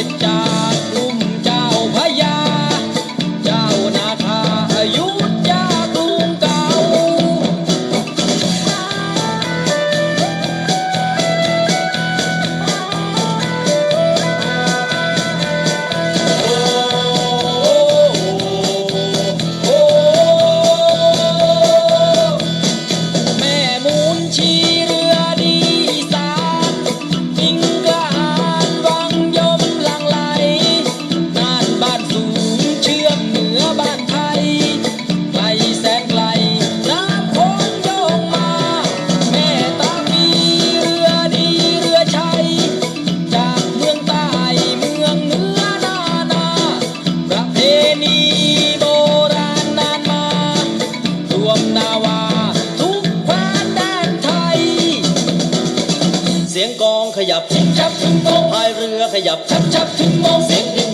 พื่ ถึงมงพายเรือขยับชับชับถึงมองเสียง